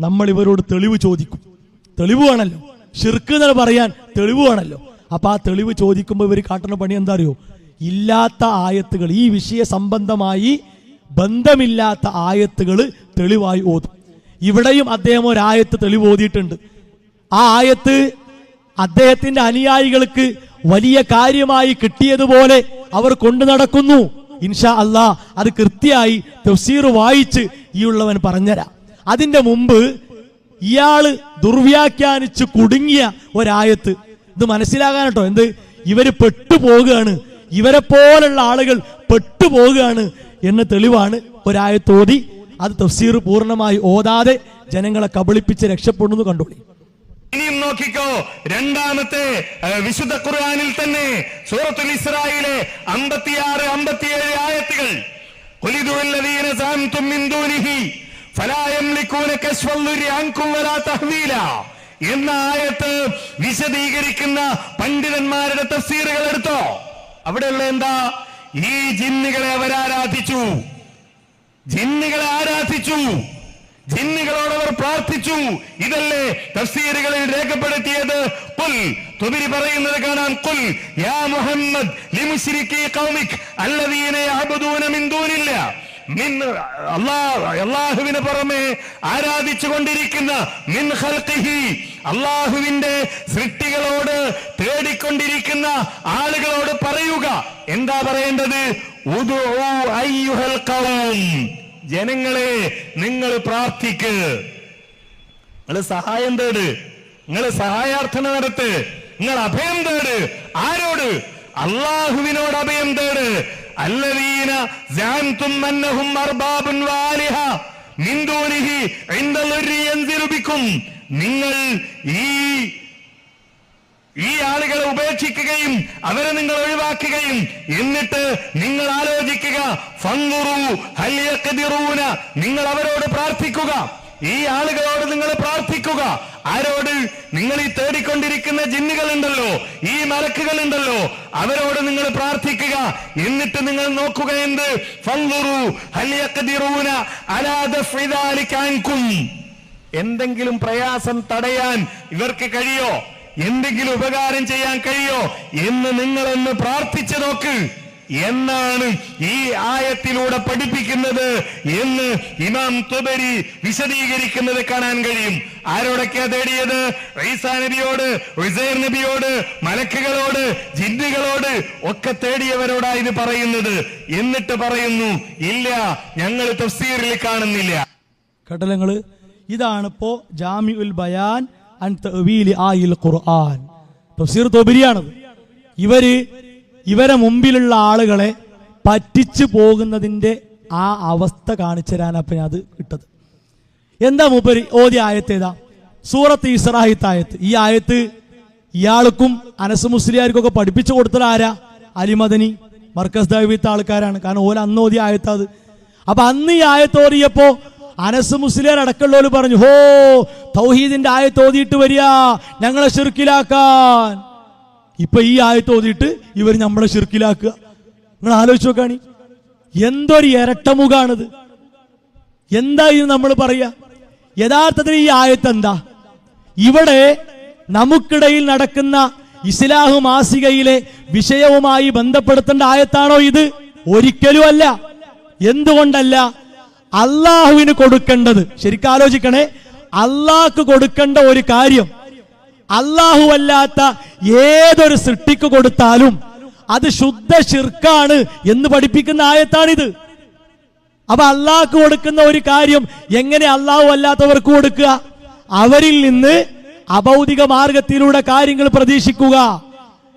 നമ്മൾ ഇവരോട് തെളിവ് ചോദിക്കും. തെളിവ് വേണല്ലോ. ഷിർക്ക് എന്ന് പറയാൻ തെളിവ് വേണല്ലോ. അപ്പൊ ആ തെളിവ് ചോദിക്കുമ്പോൾ ഇവർ കാട്ടുന്ന പണി എന്താ അറിയോ ഇല്ലാത്ത ആയത്തുകൾ ഈ വിഷയ സംബന്ധമായി ബന്ധമില്ലാത്ത ആയത്തുകൾ തെളിവായി ഓതും. ഇവിടെയും അദ്ദേഹം ഒരു ആയത്ത് തെളിവ് ഓതിയിട്ടുണ്ട്. ആ ആയത്ത് അദ്ദേഹത്തിന്റെ അനുയായികൾക്ക് വലിയ കാര്യമായി കിട്ടിയതുപോലെ അവർ കൊണ്ടു നടക്കുന്നു. ഇൻഷാ അല്ലാ അത് കൃത്യമായി തഫ്സീർ വായിച്ച് ഈ ഉള്ളവൻ പറഞ്ഞുതരാം. അതിന്റെ മുമ്പ് ഇയാൾ ദുർവ്യാഖ്യാനിച്ച് കുടുങ്ങിയ ഒരായത്ത്. ഇത് മനസ്സിലാകാനട്ടോ എന്ത്? ഇവർ പെട്ടുപോകുകയാണ്. ഇവരെ പോലുള്ള ആളുകൾ പെട്ടുപോകുകയാണ് എന്ന തെളിവാണ് ഒരായത്ത് ഓതി. അത് തഫ്സീർ പൂർണമായി ഓതാതെ ജനങ്ങളെ കബളിപ്പിച്ച് രക്ഷപ്പെടുന്നു കണ്ടോളി. ഇനിയും നോക്കിക്കോ. രണ്ടാമത്തെ വിശുദ്ധ ഖുർആാനിൽ തന്നെ സൂറത്തുൽ ഇസ്രായിലെ അമ്പത്തിയാറ് അമ്പത്തിയേഴ് ആയത്തുകൾ. എന്ന ആയത്ത് വിശദീകരിക്കുന്ന പണ്ഡിതന്മാരുടെ തഫ്സീറുകൾ എടുത്തോ? അവിടെയുള്ള എന്താ? ഈ ജിന്നുകളെ അവരാരാധിച്ചു. ജിന്നുകളെ ആരാധിച്ചു. ജിന്നുകളോട് അവർ പ്രാർത്ഥിച്ചു. ഇതല്ലേ തഫ്സീറുകളിൽ രേഖപ്പെടുത്തിയത്? കുൽ തുബിരി പറയുന്നത് കാണാം. കുൽ യാ മുഹമ്മദ് ലിമുശ്രിക്കി ഖൗമിക് അല്ലദീന യഅബുദൂന മിൻ അല്ലാഹ് അള്ളാഹുവിന് പുറമെ ആരാധിച്ചു കൊണ്ടിരിക്കുന്ന മിൻ ഹൽത്തിഹി അള്ളാഹുവിന്റെ സൃഷ്ടികളോട് തേടിക്കൊണ്ടിരിക്കുന്ന ആളുകളോട് പറയുക. എന്താ പറയേണ്ടത്? ജനങ്ങളെ നിങ്ങൾ പ്രാർത്ഥിക്ക്. നിങ്ങൾ സഹായം തേട്. നിങ്ങൾ സഹായാർത്ഥന നടത്ത്. നിങ്ങൾ അഭയം തേട്. ആരോട്? അള്ളാഹുവിനോട് അഭയം തേട്. ബിക്കും. നിങ്ങൾ ഈ ഈ ആളുകളെ ഉപേക്ഷിക്കുകയും അവരെ നിങ്ങൾ ഒഴിവാക്കുകയും എന്നിട്ട് നിങ്ങൾ ആലോചിക്കുക. നിങ്ങൾ അവരോട് പ്രാർത്ഥിക്കുക. ഈ ആളുകളോട് നിങ്ങൾ പ്രാർത്ഥിക്കുക. ആരോട് നിങ്ങൾ ഈ തേടിക്കൊണ്ടിരിക്കുന്ന ജിന്നുകൾ ഉണ്ടല്ലോ ഈ മലക്കുകൾ ഉണ്ടല്ലോ അവരോട് നിങ്ങൾ പ്രാർത്ഥിക്കുക. എന്നിട്ട് നിങ്ങൾ നോക്കുക എന്ത്? എന്തെങ്കിലും പ്രയാസം തടയാൻ ഇവർക്ക് കഴിയോ? എന്തെങ്കിലും ഉപകാരം ചെയ്യാൻ കഴിയോ? എന്ന് നിങ്ങളൊന്ന് പ്രാർത്ഥിച്ചു നോക്ക്. എന്നാണ് ഈ ആയത്തിലൂടെ പഠിപ്പിക്കുന്നത് എന്ന് ഇമാം തുബരി വിശദീകരിക്കുന്നത് കാണാൻ കഴിയും. ആരോടൊക്കെയാ തേടിയത്? ഐസാ നബിയോട് ഉസൈർ നബിയോട് മലക്കുകളോട് ജിന്നുകളോട് ഒക്കെ തേടിയവരോടാ ഇത് പറയുന്നത്. എന്നിട്ട് പറയുന്നു ഇല്ല ഞങ്ങൾ തഫ്സീറിൽ കാണുന്നില്ല. കടലങ്ങൾ ഇതാണിപ്പോ ജാമി ഉൽ ബയാൻ അൻ തവീലി ആയിൽ ഖുർആൻ. തഫ്സീർ തൊബിരിയാണത്. ഇവർ ഇവരെ മുമ്പിലുള്ള ആളുകളെ പറ്റിച്ചു പോകുന്നതിന്റെ ആ അവസ്ഥ കാണിച്ചു തരാനാണ് അപ്പൊ അത് ഇട്ടത്. എന്താ മൂപ്പര്? ഓതി ആയത്ത് ഏതാ? സൂറത്ത് ഇസ്രാഹിത്ത് ആയത്ത്. ഈ ആയത്ത് ഇയാൾക്കും അനസ് മുസ്ലിയാർക്കൊക്കെ പഠിപ്പിച്ചു കൊടുത്തത് ആരാ? അലിമദനി മർക്കസ് ദൈവത്തെ ആൾക്കാരാണ്. കാരണം ഓല അന്ന് ഓദ്യ ആയത്ത് അത്. അപ്പൊ അന്ന് ഈ ആയത്ത് ഓതിയപ്പോ അനസ് മുസ്ലിയാർ അടക്കമുള്ളവർ പറഞ്ഞു ഹോ തൗഹീദിന്റെ ആയത്ത് ഓതിയിട്ട് വരിക ഞങ്ങളെ ശിർക്കിലാക്കാൻ. ഇപ്പൊ ഈ ആയത്ത് ഓതിയിട്ട് ഇവർ നമ്മളെ ശിർക്കിലാക്കുക. നിങ്ങൾ ആലോചിച്ച് നോക്കാണി. എന്തൊരു ഇരട്ടമുഖാണിത്. എന്താ ഇത് നമ്മൾ പറയാ? യഥാർത്ഥത്തിൽ ഈ ആയത്ത് എന്താ? ഇവിടെ നമുക്കിടയിൽ നടക്കുന്ന ഇസ്ലാഹു മാസികയിലെ വിഷയവുമായി ബന്ധപ്പെടുത്തേണ്ട ആയത്താണോ ഇത്? ഒരിക്കലും അല്ല എന്തുകൊണ്ടല്ല? അള്ളാഹുവിന് കൊടുക്കേണ്ടത്. ശരിക്കും ആലോചിക്കണേ അള്ളാഹ്ക്ക് കൊടുക്കേണ്ട ഒരു കാര്യം അള്ളാഹു അല്ലാത്ത ഏതൊരു സൃഷ്ടിക്ക് കൊടുത്താലും അത് ശുദ്ധ ശിർക്കാണ് എന്ന് പഠിപ്പിക്കുന്ന ആയത്താണിത്. അപ്പൊ അള്ളാഹ്ക്ക് കൊടുക്കുന്ന ഒരു കാര്യം എങ്ങനെ അള്ളാഹു അല്ലാത്തവർക്ക് കൊടുക്കുക? അവരിൽ നിന്ന് അഭൗതിക മാർഗത്തിലൂടെ കാര്യങ്ങൾ പ്രതീക്ഷിക്കുക.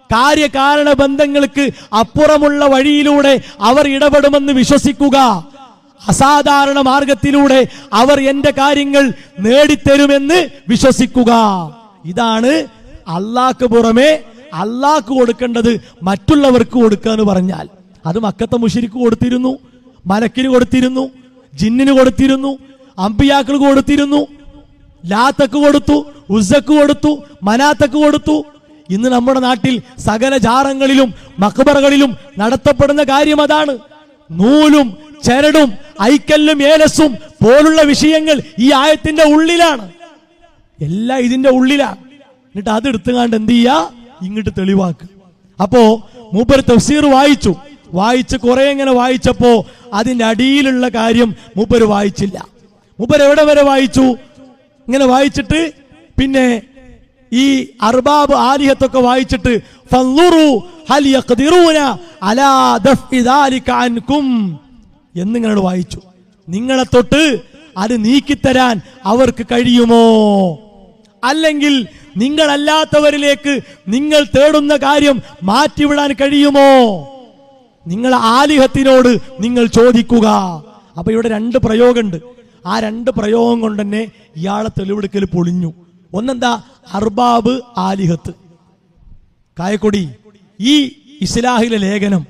കാര്യകാരണ ബന്ധങ്ങൾക്ക് അപ്പുറമുള്ള വഴിയിലൂടെ അവർ ഇടപെടുമെന്ന് വിശ്വസിക്കുക. അസാധാരണ മാർഗത്തിലൂടെ അവർ എന്റെ കാര്യങ്ങൾ നേടിത്തരുമെന്ന് വിശ്വസിക്കുക. ഇതാണ് അള്ളാഹ്ക്ക് പുറമെ അള്ളാഹ്ക്ക് കൊടുക്കേണ്ടത് മറ്റുള്ളവർക്ക് കൊടുക്കുക എന്ന് പറഞ്ഞാൽ. അത് മക്കത്തെ മുഷിരിക്ക് കൊടുത്തിരുന്നു മലക്കിന് കൊടുത്തിരുന്നു ജിന്നിന് കൊടുത്തിരുന്നു അമ്പിയാക്കൾ കൊടുത്തിരുന്നു ലാത്തക്ക് കൊടുത്തു ഉസക്ക് കൊടുത്തു മനാത്തക്ക് കൊടുത്തു. ഇന്ന് നമ്മുടെ നാട്ടിൽ സകല ജാറങ്ങളിലും മക്ബറകളിലും നടത്തപ്പെടുന്ന കാര്യം അതാണ്. നൂലും ചരടും ഐക്കല്ലും ഏലസും പോലുള്ള വിഷയങ്ങൾ ഈ ആയത്തിന്റെ ഉള്ളിലാണ്. എല്ലാം ഇതിന്റെ ഉള്ളിലാ. എന്നിട്ട് അത് എടുത്തുകാണ്ട് എന്ത് ചെയ്യാ? ഇങ്ങോട്ട് തെളിവാക്ക്. അപ്പോ മൂപ്പര് തഫ്സീർ വായിച്ചു. വായിച്ച് കുറെ ഇങ്ങനെ വായിച്ചപ്പോ അതിന്റെ അടിയിലുള്ള കാര്യം മൂപ്പര് വായിച്ചില്ല. മൂപ്പര് എവിടെ വരെ വായിച്ചു? ഇങ്ങനെ വായിച്ചിട്ട് പിന്നെ ഈ അർബാബ് ആലിഹത്തൊക്കെ വായിച്ചിട്ട് എന്നിങ്ങനോട് വായിച്ചു. നിങ്ങളെ തൊട്ട് അത് നീക്കിത്തരാൻ അവർക്ക് കഴിയുമോ? അല്ലെങ്കിൽ നിങ്ങളല്ലാത്തവരിലേക്ക് നിങ്ങൾ തേടുന്ന കാര്യം മാറ്റിവിടാൻ കഴിയുമോ? നിങ്ങൾ ആലിഹത്തിനോട് നിങ്ങൾ ചോദിക്കുക. അപ്പൊ ഇവിടെ രണ്ട് പ്രയോഗമുണ്ട്. ആ രണ്ട് പ്രയോഗം കൊണ്ട് തന്നെ ഇയാളെ തെളിവെടുക്കൽ പൊളിഞ്ഞു. ഒന്നെന്താ? അർബാബ് ആലിഹത്ത്. കായക്കൊടി ഈ ഇസ്ലാഹിലെ ലേഖനം.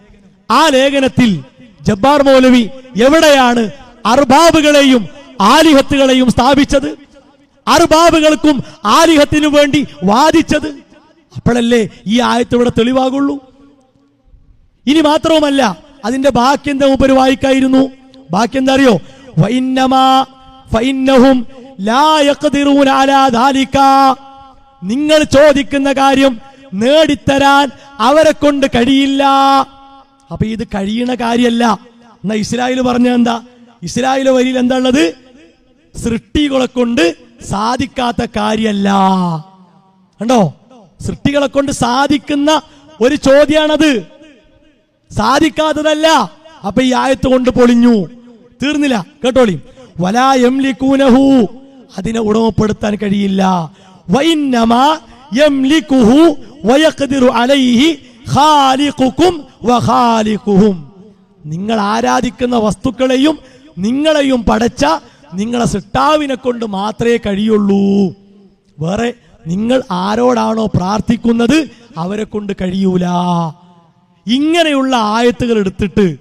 ആ ലേഖനത്തിൽ ജബ്ബാർ മൗലവി എവിടെയാണ് അർബാബുകളെയും ആലിഹത്തുകളെയും സ്ഥാപിച്ചത്? അർബാബുകൾക്കും ആലിഹത്തിനു വേണ്ടി വാദിച്ചത്. അപ്പോഴല്ലേ ഈ ആയത്ത് ഇവിടെ തെളിവാകുള്ളൂ? ഇനി മാത്രവുമല്ല അതിന്റെ ബാക്കി എന്താ മൂപ്പര് വായിക്കായിരുന്നു ബാക്കി എന്താ അറിയോ നിങ്ങൾ ചോദിക്കുന്ന കാര്യം നേടിത്തരാൻ അവരെ കൊണ്ട് കഴിയില്ല. അപ്പൊ ഇത് കഴിയണ കാര്യമല്ല എന്നാ ഇസ്രായേൽ പറഞ്ഞ എന്താ ഇസ്രായേൽ വരിയിൽ എന്താ ഉള്ളത്? സൃഷ്ടികളെ കൊണ്ട് സാധിക്കാത്ത കാര്യമല്ല കണ്ടോ? സൃഷ്ടികളെ കൊണ്ട് സാധിക്കുന്ന ഒരു ചോദ്യമാണത് സാധിക്കാത്തതല്ല. അപ്പൊ ഈ ആയത്ത് കൊണ്ട് പൊളിഞ്ഞു. തീർന്നില്ല. കേട്ടോളി. വലാ ലിഖുനഹു അതിനെ ഉടമപ്പെടുത്താൻ കഴിയില്ല. അലൈഹി നിങ്ങൾ ആരാധിക്കുന്ന വസ്തുക്കളെയും നിങ്ങളെയും പടച്ച നിങ്ങളെ സിട്ടാവിനെ കൊണ്ട് മാത്രമേ കഴിയുള്ളൂ. വേറെ നിങ്ങൾ ആരോടാണോ പ്രാർത്ഥിക്കുന്നത് അവരെ കൊണ്ട് കഴിയൂല. ഇങ്ങനെയുള്ള ആയത്തുകൾ എടുത്തിട്ട്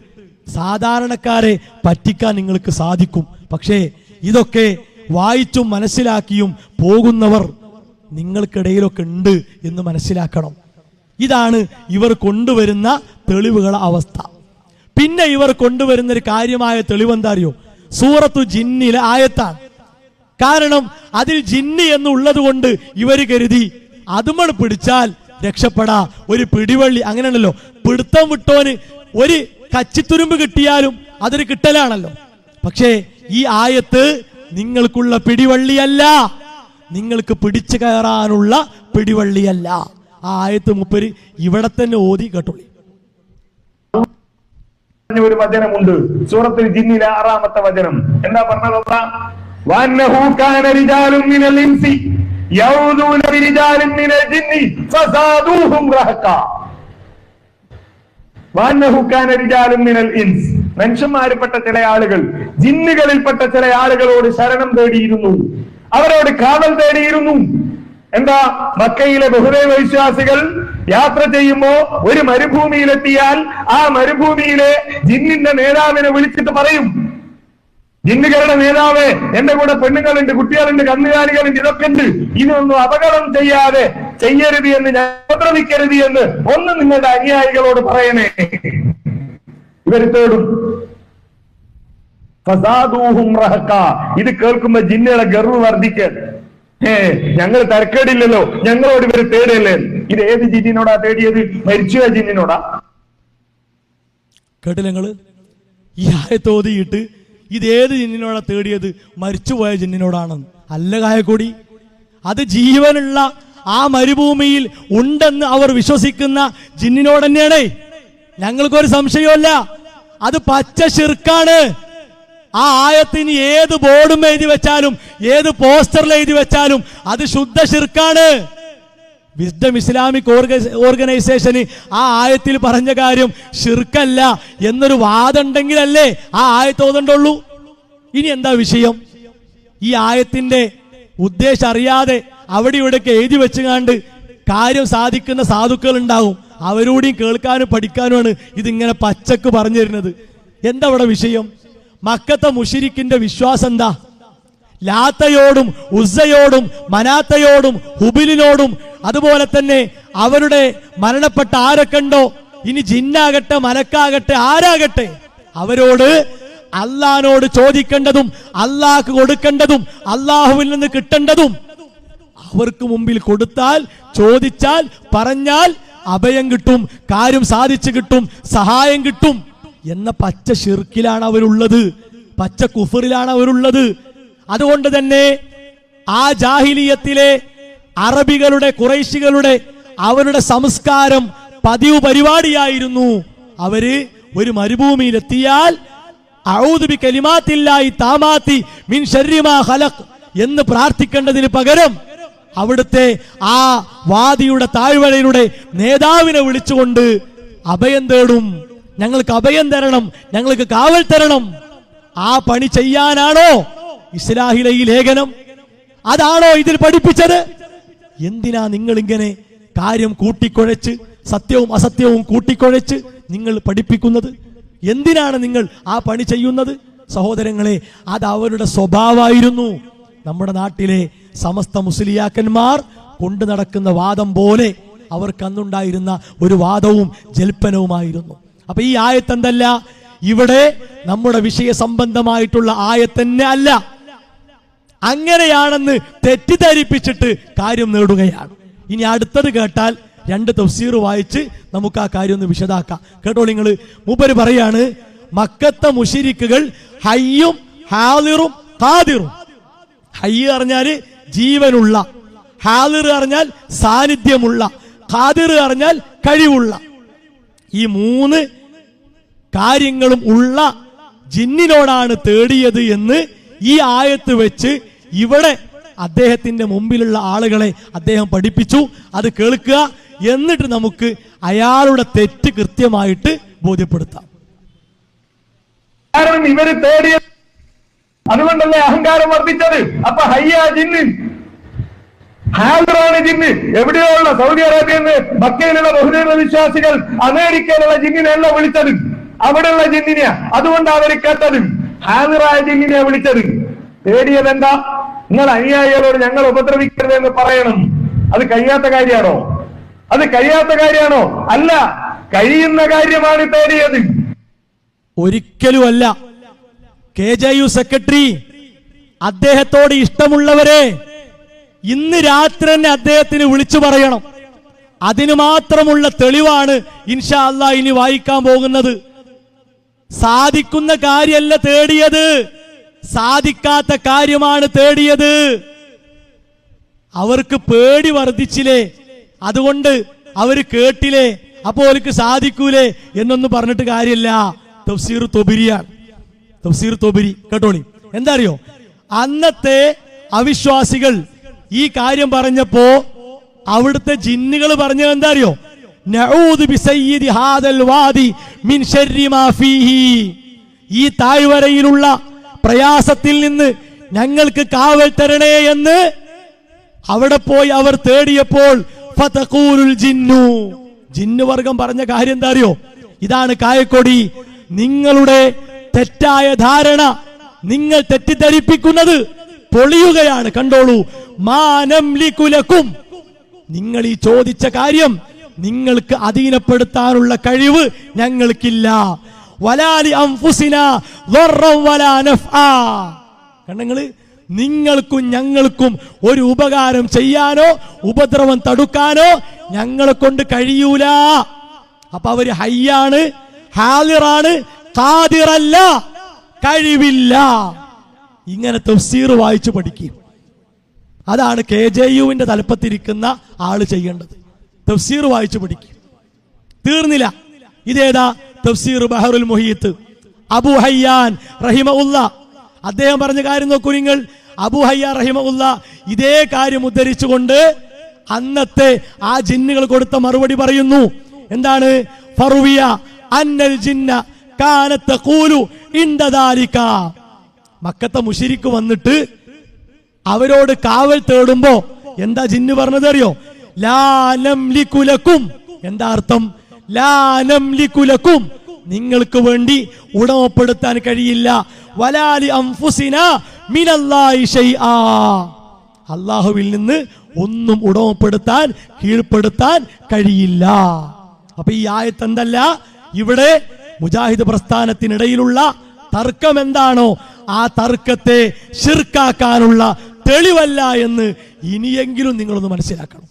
സാധാരണക്കാരെ പറ്റിക്കാൻ നിങ്ങൾക്ക് സാധിക്കും. പക്ഷേ ഇതൊക്കെ വായിച്ചും മനസ്സിലാക്കിയും പോകുന്നവർ നിങ്ങൾക്കിടയിലൊക്കെ ഉണ്ട് എന്ന് മനസ്സിലാക്കണം. ഇതാണ് ഇവർ കൊണ്ടുവരുന്ന തെളിവുകളുടെ അവസ്ഥ. പിന്നെ ഇവർ കൊണ്ടുവരുന്ന ഒരു കാര്യമായ തെളിവെന്താ അറിയോ? സൂറത്തു ജിന്നിലെ ആയത്താണ്. കാരണം അതിൽ ജിന്നി എന്നുള്ളത് കൊണ്ട് ഇവർ കരുതി അതുമണ് പിടിച്ചാൽ രക്ഷപ്പെടാ ഒരു പിടിവള്ളി. അങ്ങനെയാണല്ലോ. പിടുത്തം വിട്ടോന് ഒരു കച്ചിത്തുരുമ്പ് കിട്ടിയാലും അതൊരു കിട്ടലാണല്ലോ. പക്ഷേ ഈ ആയത്ത് നിങ്ങൾക്കുള്ള പിടിവള്ളിയല്ല. നിങ്ങൾക്ക് പിടിച്ചു കയറാനുള്ള പിടിവള്ളിയല്ല. ആ ആയത്ത് മുപ്പര് ഇവിടെ തന്നെ ഓതി കേട്ടോളി. പറഞ്ഞ ഒരു വചനമുണ്ട്. സൂറത്തിൽ ജിന്നിലെ ആറാമത്തെ വചനം. എന്താ പറഞ്ഞത് മനുഷ്യന്മാരിൽപ്പെട്ട ചില ആളുകൾ ജിന്നുകളിൽപ്പെട്ട ചില ആളുകളോട് ശരണം തേടിയിരുന്നു. അവരോട് കാവൽ തേടിയിരുന്നു. എന്താ? മക്കയിലെ ബഹുദൈവ വിശ്വാസികൾ യാത്ര ചെയ്യുമ്പോ ഒരു മരുഭൂമിയിലെത്തിയാൽ ആ മരുഭൂമിയിലെ ജിന്നിന്റെ നേതാവിനെ വിളിച്ചിട്ട് പറയും. ജിന്നുകളുടെ നേതാവ് എന്റെ കൂടെ പെണ്ണുങ്ങളുണ്ട് കുട്ടികളുണ്ട് കന്നുകാലികളുണ്ട് ഇതൊക്കെ ഉണ്ട് ഇതൊന്നും അപകടം ചെയ്യാതെ ചെയ്യരുത് എന്ന് ഞാൻ ഉപദ്രവിക്കരുത് എന്ന് ഒന്ന് നിങ്ങളുടെ അനുയായികളോട് പറയണേ. ഇവരുത്തോടും. ഇത് കേൾക്കുമ്പോ ജിന്നുകളെ ഗർവ് വർദ്ധിക്കാൻ ഏ ഞങ്ങൾ തരക്കേടില്ലല്ലോ. ഞങ്ങളോട് ഇവർ തേടിയല്ലേ ഇത് ഏത് ജിന്നിനോടാ തേടിയത്? മരിച്ചുപോയ ജിന്നിനോടാ. കേട്ടില്ല ഞങ്ങൾ ഈ ഇത് ഏത് ജിന്നിനോടാ തേടിയത്? മരിച്ചുപോയ ജിന്നിനോടാണ്. അല്ല കായക്കൊടി. അത് ജീവനുള്ള ആ മരുഭൂമിയിൽ ഉണ്ടെന്ന് അവർ വിശ്വസിക്കുന്ന ജിന്നിനോട് തന്നെയാണ്. ഞങ്ങൾക്കൊരു സംശയമല്ല. അത് പച്ച ശിർക്കാണ്. ആ ആയത്തിന് ഏത് ബോർഡും എഴുതി വെച്ചാലും ഏത് പോസ്റ്ററിൽ എഴുതി വെച്ചാലും അത് ശുദ്ധ ശിർക്കാണ്. വിസ്ഡം ഇസ്ലാമിക് ഓർഗ- ഓർഗനൈസേഷന് ആ ആയത്തിൽ പറഞ്ഞ കാര്യം ശിർക്കല്ല എന്നൊരു വാദമുണ്ടെങ്കിലല്ലേ ആ ആയത്ത് ഓതണ്ടുള്ളൂ. ഇനി എന്താ വിഷയം? ഈ ആയത്തിന്റെ ഉദ്ദേശം അറിയാതെ അവിടെ ഇവിടെയൊക്കെ എഴുതി വെച്ചുകാണ്ട് കാര്യം സാധിക്കുന്ന സാധുക്കൾ ഉണ്ടാവും അവരോടും കേൾക്കാനും പഠിക്കാനുമാണ് ഇതിങ്ങനെ പച്ചക്ക് പറഞ്ഞു തരുന്നത്. എന്താ വിഷയം? മക്കത്തെ മുഷിരിക്കിന്റെ വിശ്വാസം എന്താ ലാത്തയോടും ഉസ്സയോടും മനാത്തയോടും ഹുബിലിനോടും അതുപോലെ തന്നെ അവരുടെ മരണപ്പെട്ട ആരൊക്കെ ഉണ്ടോ ഇനി ജിന്നാകട്ടെ മലക്കാകട്ടെ ആരാകട്ടെ? അവരോട് അള്ളഹാനോട് ചോദിക്കേണ്ടതും അള്ളാഹ് കൊടുക്കേണ്ടതും അള്ളാഹുവിൽ നിന്ന് കിട്ടേണ്ടതും. അവർക്ക് മുമ്പിൽ കൊടുത്താൽ ചോദിച്ചാൽ പറഞ്ഞാൽ അഭയം കിട്ടും കാര്യം സാധിച്ചു കിട്ടും സഹായം കിട്ടും. എന്ന പച്ച ഷിർക്കിലാണ് അവരുള്ളത് പച്ച കുഫറിലാണ് അവരുള്ളത് അതുകൊണ്ട് തന്നെ ആ ജാഹിലിയത്തിലെ അറബികളുടെ കുറൈശികളുടെ അവരുടെ സംസ്കാരം പതിവ് പരിപാടിയായിരുന്നു. അവർ ഒരു മരുഭൂമിയിലെത്തിയാൽ ഔദുബി കലിമാത്തില്ലായി താമാത്തി മിൻ ശർരി മാ എന്ന് പ്രാർത്ഥിക്കേണ്ടതിന് പകരം അവിടുത്തെ ആ വാദിയുടെ താഴ്വരയുടെ നേതാവിനെ വിളിച്ചുകൊണ്ട് അഭയം തേടും. ഞങ്ങൾക്ക് അഭയം തരണം ഞങ്ങൾക്ക് കാവൽ തരണം. ആ പണി ചെയ്യാനാണോ ഇസ്ലാഹിലെ ഈ ലേഖനം? അതാണോ ഇതിൽ പഠിപ്പിച്ചത്? എന്തിനാ നിങ്ങൾ ഇങ്ങനെ കാര്യം കൂട്ടിക്കുഴച്ച് സത്യവും അസത്യവും കൂട്ടിക്കുഴച്ച് നിങ്ങൾ പഠിപ്പിക്കുന്നത്? എന്തിനാണ് നിങ്ങൾ ആ പണി ചെയ്യുന്നത്? സഹോദരങ്ങളെ അത് അവരുടെ സ്വഭാവമായിരുന്നു. നമ്മുടെ നാട്ടിലെ സമസ്ത മുസ്ലിയാക്കന്മാർ കൊണ്ടു നടക്കുന്ന വാദം പോലെ അവർക്കന്നുണ്ടായിരുന്ന ഒരു വാദവും ജൽപ്പനവുമായിരുന്നു. അപ്പൊ ഈ ആയത്ത് ആയത്തെന്തല്ല? ഇവിടെ നമ്മുടെ വിഷയ സംബന്ധമായിട്ടുള്ള ആയത്തന്നെ അല്ല. അങ്ങനെയാണെന്ന് തെറ്റിദ്ധരിപ്പിച്ചിട്ട് കാര്യം നേടുകയാണ്. ഇനി അടുത്തത് കേട്ടാൽ രണ്ട് തഫ്സീർ വായിച്ച് നമുക്ക് ആ കാര്യം ഒന്ന് വിശദാക്കാം. കേട്ടോ നിങ്ങൾ മൂപ്പര് പറയാണ് മക്കത്തെ മുഷിരിക്കുകൾ ഹയ്യും ഹാലിറും കാതിറും ഹയ്യ് അറിഞ്ഞാൽ ജീവനുള്ള. ഹാലിർ അറിഞ്ഞാൽ സാന്നിധ്യമുള്ള. കാതിർ അറിഞ്ഞാൽ കഴിവുള്ള. ഈ മൂന്ന് കാര്യങ്ങളും ഉള്ള ജിന്നിനോടാണ് തേടിയത് എന്ന് ഈ ആയത്ത് വെച്ച് ഇവിടെ അദ്ദേഹത്തിന്റെ മുമ്പിലുള്ള ആളുകളെ അദ്ദേഹം പഠിപ്പിച്ചു. അത് കേൾക്കുക. എന്നിട്ട് നമുക്ക് അയാളുടെ തെറ്റ് കൃത്യമായിട്ട് ബോധ്യപ്പെടുത്താം. കാരണം ഇവർ തേടിയ അതുകൊണ്ടല്ലേ അഹങ്കാരം വർദ്ധിച്ചത്? അപ്പൊ ഹയ്യ ജിന്ന്. ഹാദറാണ് ജിന്ന്. എവിടെയുള്ള സൗദി അറേബ്യയിൽ നിന്ന് മക്കയിലുള്ള ബഹുജന വിശ്വാസികൾ അമേരിക്കയിലുള്ള ജിന്നിനെയല്ല വിളിച്ചത്. അവിടെയുള്ള ജിന്നിനെയാ അതുകൊണ്ടാണ് അവർ കേട്ടത്. ഹാജറായ ജിന്നിനെയാ വിളിച്ചത്. പേടിയത് എന്താ? നിങ്ങൾ അനുയായികളോട് ഞങ്ങൾ ഉപദ്രവിക്കരുത് എന്ന് പറയണം. അത് കഴിയാത്ത കാര്യമാണോ? അത് കഴിയാത്ത കാര്യമാണോ? അല്ല കഴിയുന്ന കാര്യമാണ് പേടിയത്. ഒരിക്കലും അല്ല. കെ ജെ യു സെക്രട്ടറി അദ്ദേഹത്തോട് ഇഷ്ടമുള്ളവരെ ഇന്ന് രാത്രി തന്നെ അദ്ദേഹത്തിന് വിളിച്ചു പറയണം. അതിനു മാത്രമുള്ള തെളിവാണ് ഇൻഷാ അല്ലാ ഇനി വായിക്കാൻ പോകുന്നത്. സാധിക്കുന്ന കാര്യമല്ല തേടിയത്. സാധിക്കാത്ത കാര്യമാണ് തേടിയത്. അവർക്ക് പേടി വർദ്ധിച്ചില്ലേ? അതുകൊണ്ട് അവർ കേട്ടില്ലേ? അപ്പോ അവർക്ക് സാധിക്കൂലേ എന്നൊന്നും പറഞ്ഞിട്ട് കാര്യമില്ല തഫ്സീർ തൊബിരിയാണ്. തഫ്സീർ തൊബിരി കേട്ടോണി? എന്താ അറിയോ അന്നത്തെ അവിശ്വാസികൾ ഈ കാര്യം പറഞ്ഞപ്പോ അവിടുത്തെ ജിന്നുകൾ പറഞ്ഞത് എന്താ അറിയോ മിൻ ഫീഹി. ഈ താഴ്വരയിലുള്ള പ്രയാസത്തിൽ നിന്ന് ഞങ്ങൾക്ക് കാവൽ തരണേ എന്ന് അവിടെ പോയി അവർ തേടിയപ്പോൾ ജിന്നു. ജിന്നു വർഗം പറഞ്ഞ കാര്യം എന്താ അറിയോ? ഇതാണ് കായക്കൊടി. നിങ്ങളുടെ തെറ്റായ ധാരണ നിങ്ങൾ തെറ്റിദ്ധരിപ്പിക്കുന്നത് പൊളിയുകയാണ്. കണ്ടോളൂ. മാനം ലിക്കുലക്കും നിങ്ങൾ ഈ ചോദിച്ച കാര്യം നിങ്ങൾക്ക് അധീനപ്പെടുത്താനുള്ള കഴിവ് ഞങ്ങൾക്കില്ല. വലാലി അംഫുസിന കണ്ണങ്ങൾ നിങ്ങൾക്കും ഞങ്ങൾക്കും ഒരു ഉപകാരം ചെയ്യാനോ ഉപദ്രവം തടുക്കാനോ ഞങ്ങളെ കൊണ്ട് കഴിയൂല. അപ്പൊ അവർ ഹയ്യാണ് ഹാലിറാണ് കാതിറല്ല കഴിവില്ല. ഇങ്ങനെ തഫ്സീർ വായിച്ചു പഠിക്കും. അതാണ് കെ ജെ യുവിന്റെ തലപ്പത്തിരിക്കുന്ന ആൾ ചെയ്യേണ്ടത്. തഫ്സീർ വായിച്ചു പഠിക്കും. തീർന്നില്ല. ഇതേതാ തഫ്സീർ ബഹറുൽ മുഹീത്ത്. അബു ഹയ്യാൻ റഹിമ അദ്ദേഹം പറഞ്ഞ കാര്യം നോക്കൂ നിങ്ങൾ. അബു ഹയ്യ റഹിമ ഇതേ കാര്യം ഉദ്ധരിച്ചുകൊണ്ട് അന്നത്തെ ആ ജിന്നുകൾ കൊടുത്ത മറുപടി പറയുന്നു. എന്താണ്? ഫറുവിയ അന്നൽ ജിന്ന കാനത്ത് കൂലു ഇണ്ടതാലിക്ക മക്കത്തെ മുഷിരിക്ക് വന്നിട്ട് അവരോട് കാവൽ തേടുമ്പോ എന്താ ജിന്ന് പറഞ്ഞത് അറിയോ? ലാനം ലിക്കുലക്കും എന്താ അർത്ഥം? ലാലംലിക്കുലക്കും നിങ്ങൾക്ക് വേണ്ടി ഉടമപ്പെടുത്താൻ കഴിയില്ല. വലാലി അംഫുസിന ഷൈആ. അള്ളാഹുവിൽ നിന്ന് ഒന്നും ഉടമപ്പെടുത്താൻ കീഴ്പ്പെടുത്താൻ കഴിയില്ല. അപ്പൊ ഈ ആയത്ത് എന്തല്ല? ഇവിടെ മുജാഹിദ് പ്രസ്ഥാനത്തിനിടയിലുള്ള തർക്കം എന്താണോ ആ തർക്കത്തെ ശിർക്കാക്കാനുള്ള തെളിവല്ല എന്ന് ഇനിയെങ്കിലും നിങ്ങളൊന്ന് മനസ്സിലാക്കണം.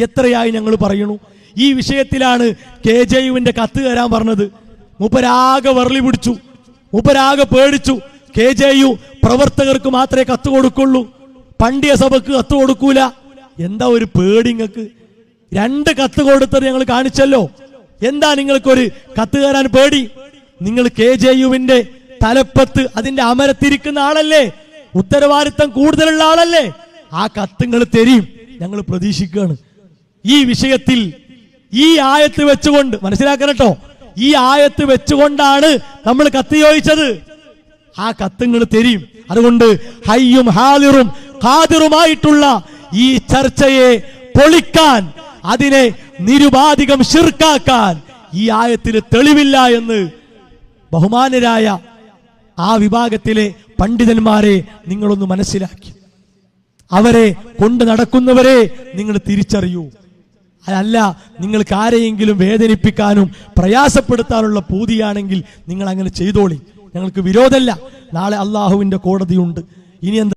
എത്രയായി ഞങ്ങൾ പറയുന്നു? ഈ വിഷയത്തിലാണ് കെ ജെ യുവിന്റെ കത്ത് തരാൻ പറഞ്ഞത്. മുപ്പരാകെ വറളി പിടിച്ചു. മുപ്പരാകെ പേടിച്ചു. കെ ജെ യു പ്രവർത്തകർക്ക് മാത്രമേ കത്ത് കൊടുക്കുള്ളൂ. പണ്ഡിയ സഭക്ക് കത്ത് കൊടുക്കൂല. എന്താ ഒരു പേടി നിങ്ങൾക്ക് രണ്ട് കത്ത് കൊടുത്തത് ഞങ്ങൾ കാണിച്ചല്ലോ. എന്താ നിങ്ങൾക്കൊരു കത്ത് കയറാൻ പേടി? നിങ്ങൾ കെ ജെ യുവിന്റെ തലപ്പത്ത് അതിന്റെ അമരത്തിരിക്കുന്ന ആളല്ലേ? ഉത്തരവാദിത്തം കൂടുതലുള്ള ആളല്ലേ? ആ കത്തുങ്ങൾ തരും. ഞങ്ങൾ പ്രതീക്ഷിക്കുകയാണ്. ഈ വിഷയത്തിൽ ഈ ആയത്ത് വെച്ചുകൊണ്ട് മനസ്സിലാക്കണം കേട്ടോ ഈ ആയത്ത് വെച്ചുകൊണ്ടാണ് നമ്മൾ കത്ത് ചോദിച്ചത്. ആ കത്തുങ്ങൾ തരും. അതുകൊണ്ട് ഹയ്യും ഹാദിറും ഖാദിറുമായിട്ടുള്ള ഈ ചർച്ചയെ പൊളിക്കാൻ അതിനെ നിരുപാധികം ശിർക്കാക്കാൻ ഈ ആയത്തിൽ തെളിവില്ല എന്ന് ബഹുമാനരായ ആ വിഭാഗത്തിലെ പണ്ഡിതന്മാരെ നിങ്ങളൊന്ന് മനസ്സിലാക്കി. അവരെ കൊണ്ട് നടക്കുന്നവരെ നിങ്ങൾ തിരിച്ചറിയൂ. അതല്ല നിങ്ങൾക്ക് ആരെയെങ്കിലും വേദനിപ്പിക്കാനും പ്രയാസപ്പെടുത്താനുള്ള പൂതിയാണെങ്കിൽ നിങ്ങൾ അങ്ങനെ ചെയ്തോളി. ഞങ്ങൾക്ക് വിരോധമല്ല. നാളെ അള്ളാഹുവിന്റെ കോടതിയുണ്ട്. ഇനി എന്താ